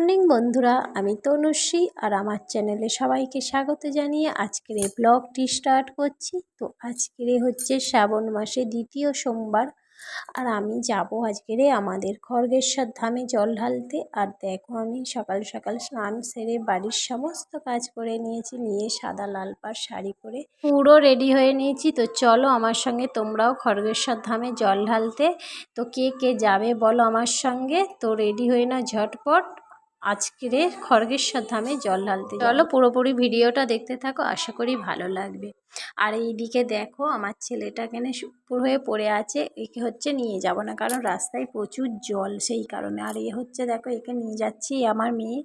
Morning বন্ধুরা, আমি তনুশ্রী আর আমার চ্যানেলে সবাইকে স্বাগত জানিয়ে আজকের এই ব্লগটি স্টার্ট করছি। তো আজকের হচ্ছে শ্রাবণ মাসে দ্বিতীয় সোমবার আর আমি যাব আজকেরে আমাদের খড়গেশ্বর ধামে জল ঢালতে। আর দেখো আমি সকাল সকাল স্নান সেরে বাড়ির সমস্ত কাজ করে নিয়েছি, নিয়ে সাদা লাল পাড় শাড়ি পরে পুরো রেডি হয়ে নিয়েছি। তো চলো আমার সঙ্গে তোমরাও খড়গেশ্বর ধামে জল ঢালতে। তো কে কে যাবে বলো আমার সঙ্গে। তো রেডি হয়ে না ঝটপট। আজকের খড়গেশ্বর ধামে জল ঢালতে চলো পুরোপুরি ভিডিওটা দেখতে থাকো, আশা করি ভালো লাগবে। আর এইদিকে দেখো, আমার ছেলেটা এখানে উপর হয়ে পড়ে আছে, একে হচ্ছে নিয়ে যাব না, কারণ রাস্তায় প্রচুর জল সেই কারণে। আর এ হচ্ছে দেখো, একে নিয়ে যাচ্ছি আমার মেয়ে,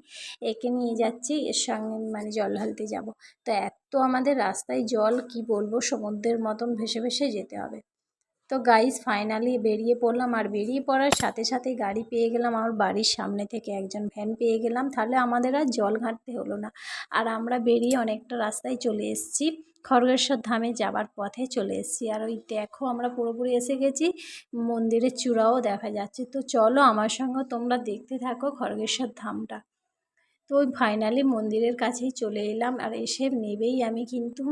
একে নিয়ে যাচ্ছি, এর সঙ্গে মানে জল ঢালতে যাব। তো এত আমাদের রাস্তায় জল, কি বলব, সমুদ্রের মতন ভেসে ভেসে যেতে হবে। তো গাইজ ফাইনালি বেরিয়ে পড়লাম আর বেরিয়ে পড়ার সাথে সাথে গাড়ি পেয়ে গেলাম আমার বাড়ির সামনে থেকে। একজন ভ্যান পেয়ে গেলাম, তাহলে আমাদের আর জল ঘাঁটতে হলো না। আর আমরা বেরিয়ে অনেকটা রাস্তায় চলে এসেছি, খড়গেশ্বর ধামে যাবার পথে চলে এসেছি। আর ওই দেখো আমরা পুরোপুরি এসে গেছি, মন্দিরের চূড়াও দেখা যাচ্ছে। তো চলো আমার সঙ্গে তোমরা দেখতে থাকো খড়গেশ্বর ধামটা। তো ফাইনালি মন্দিরের কাছেই চলে এলাম। আর এসে নেবেই আমি কিন্তু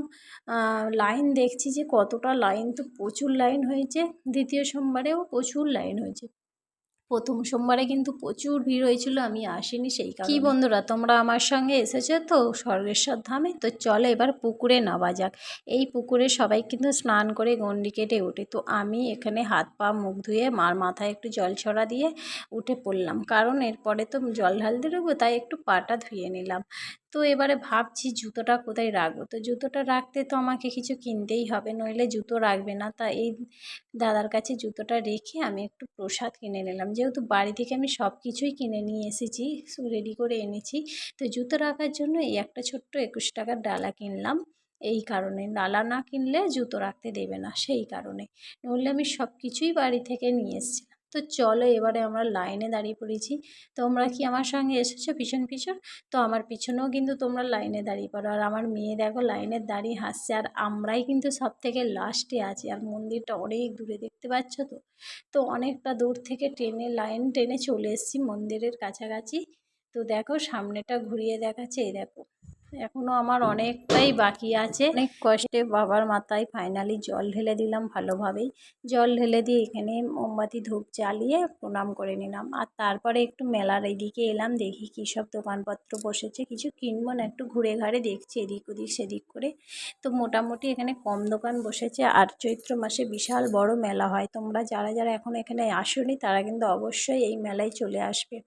লাইন দেখছি যে কতটা লাইন তো প্রচুর লাইন হয়েছে। দ্বিতীয় সোমবারেও প্রচুর লাইন হয়েছে। প্রথম সোমবারে কিন্তু প্রচুর ভিড় হয়েছিল আমি আসিনি সেই কারণে। কি বন্ধুরা তোমরা আমার সঙ্গে এসেছ তো স্বর্গেশ্বর ধামে? তো চলে এবার পুকুরে নামা যাক। এই পুকুরে সবাই কিন্তু স্নান করে গন্ডি কেটে ওঠে। তো আমি এখানে হাত পা মুখ ধুয়ে মার মাথায় একটু জল ছড়া দিয়ে উঠে পড়লাম। কারণ এরপরে তো জল ঢালতে দেবো তাই একটু পাটা ধুয়ে নিলাম। তো এবারে ভাবছি জুতোটা কোথায় রাখব? তো জুতোটা রাখতে তো আমাকে কিছু কিনতেই হবে, নইলে জুতো রাখবে না। তা এই দাদার কাছে জুতোটা রেখে আমি একটু প্রসাদ কিনে নিলাম। যেহেতু বাড়ি থেকে আমি সব কিছুই কিনে নিয়ে এসেছি রেডি করে এনেছি, তো জুতো রাখার জন্য এই একটা ছোট্ট একুশ টাকার ডালা কিনলাম। এই কারণে। ডালা না কিনলে জুতো রাখতে দেবে না, সেই কারণে। নইলে আমি সব কিছুই বাড়ি থেকে নিয়ে এসেছি তো চলো এবারে আমরা লাইনে দাঁড়িয়ে পড়েছি। তোমরা কি আমার সঙ্গে এসেছ পিছন পিছন? তো আমার পিছনেও কিন্তু তোমরা লাইনে দাঁড়িয়ে পড়ো। আর আমার মেয়ে দেখো লাইনে দাঁড়িয়ে হাসছে। আর আমরাই কিন্তু সব থেকে লাস্টে আছি। আর মন্দিরটা অনেক দূরে দেখতে পাচ্ছ তো? তো অনেকটা দূর থেকে ট্রেনে লাইন টেনে চলে এসেছি মন্দিরের কাছাকাছি। তো দেখো সামনেটা ঘুরিয়ে দেখাচ্ছে, এই দেখো। এখনও আমার অনেকটাই বাকি আছে। অনেক কষ্টে বাবার মাথায় ফাইনালি জল ঢেলে দিলাম ভালোভাবেই। জল ঢেলে দিয়ে এখানে মোমবাতি, ধূপ জ্বালিয়ে প্রণাম করে নিলাম। আর তারপরে একটু মেলার এদিকে এলাম, দেখি কী সব দোকানপত্র বসেছে। কিছু কিনবো না, একটু ঘুরে ঘাড়ে দেখছি এদিক ওদিক, সেদিক করে। তো মোটামুটি এখানে কম দোকান বসেছে। আর চৈত্র মাসে বিশাল বড় মেলা হয়। তোমরা যারা যারা এখন এখানে আসোনি, তারা কিন্তু অবশ্যই এই মেলায় চলে আসবে।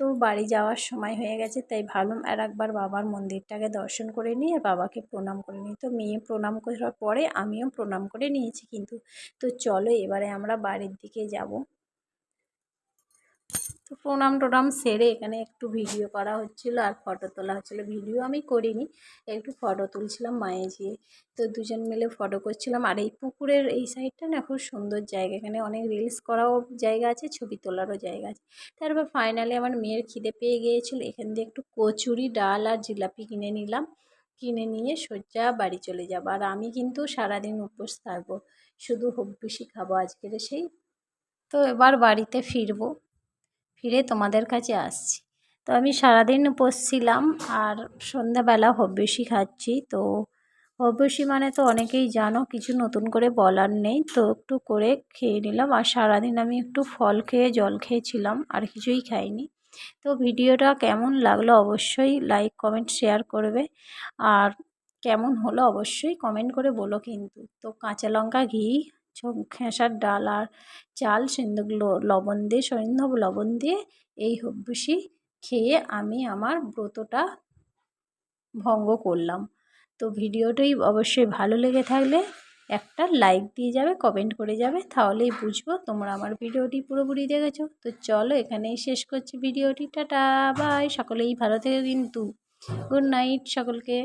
তো বাড়ি যাওয়ার সময় হয়ে গেছে, তাই ভাবলাম আর একবার বাবার মন্দিরটাকে দর্শন করে নিই আর বাবাকে প্রণাম করে নিই। তো মেয়ে প্রণাম করার পরে আমিও প্রণাম করে নিয়েছি কিন্তু, তো চলো এবারে আমরা বাড়ির দিকে যাব। তো প্রণাম টোনাম সেরে এখানে একটু ভিডিও করা হচ্ছিল আর ফটো তোলা হচ্ছিল। ভিডিও আমি করিনি, একটু ফটো তুলছিলাম মায়ে যেয়ে তো দুজন মিলে ফটো করছিলাম। আর এই পুকুরের এই সাইডটা না খুব সুন্দর জায়গা, এখানে অনেক রিলস করাও জায়গা আছে, ছবি তোলারও জায়গা আছে। তারপর ফাইনালি আমার মেয়ের খিদে পেয়ে গিয়েছিল, এখান দিয়ে একটু কচুরি, ডাল আর জিলাপি কিনে নিলাম। কিনে নিয়ে সোজা বাড়ি চলে যাব। আর আমি কিন্তু সারাদিন উপোস থাকব, শুধু হব্বিসি খাব আজকের সেই। তো এবার বাড়িতে ফিরবো। ফিরে তোমাদের কাছে আসছি। তো আমি সারাদিন বসছিলাম আর সন্ধ্যাবেলা হব্বেশি খাচ্ছি। তো হব্বেশি মানে তো অনেকেই জানো, কিছু নতুন করে বলার নেই। তো একটু করে খেয়ে নিলাম আর সারাদিন আমি একটু ফল খেয়ে জল খেয়েছিলাম, আর কিছুই খাইনি। তো ভিডিওটা কেমন লাগল অবশ্যই লাইক, কমেন্ট, শেয়ার করবে। আর কেমন হলো অবশ্যই কমেন্ট করে বলো কিন্তু। তো কাঁচা লঙ্কা ঘি খেসার ডাল আর চাল, সিন্দুক লবণ দিয়ে সৈন্ধব লবণ দিয়ে এই হব্বুসি খেয়ে আমি আমার ব্রতটা ভঙ্গ করলাম। তো ভিডিওটাই অবশ্যই ভালো লেগে থাকলে একটা লাইক দিয়ে যাবে, কমেন্ট করে যাবে, তাহলেই বুঝব তোমরা আমার ভিডিওটি পুরোপুরি দেখেছ। তো চলো এখানেই শেষ করছি ভিডিওটি। টাটা, বাই, সকলেই ভালো থেকে কিন্তু। গুড নাইট সকলকে।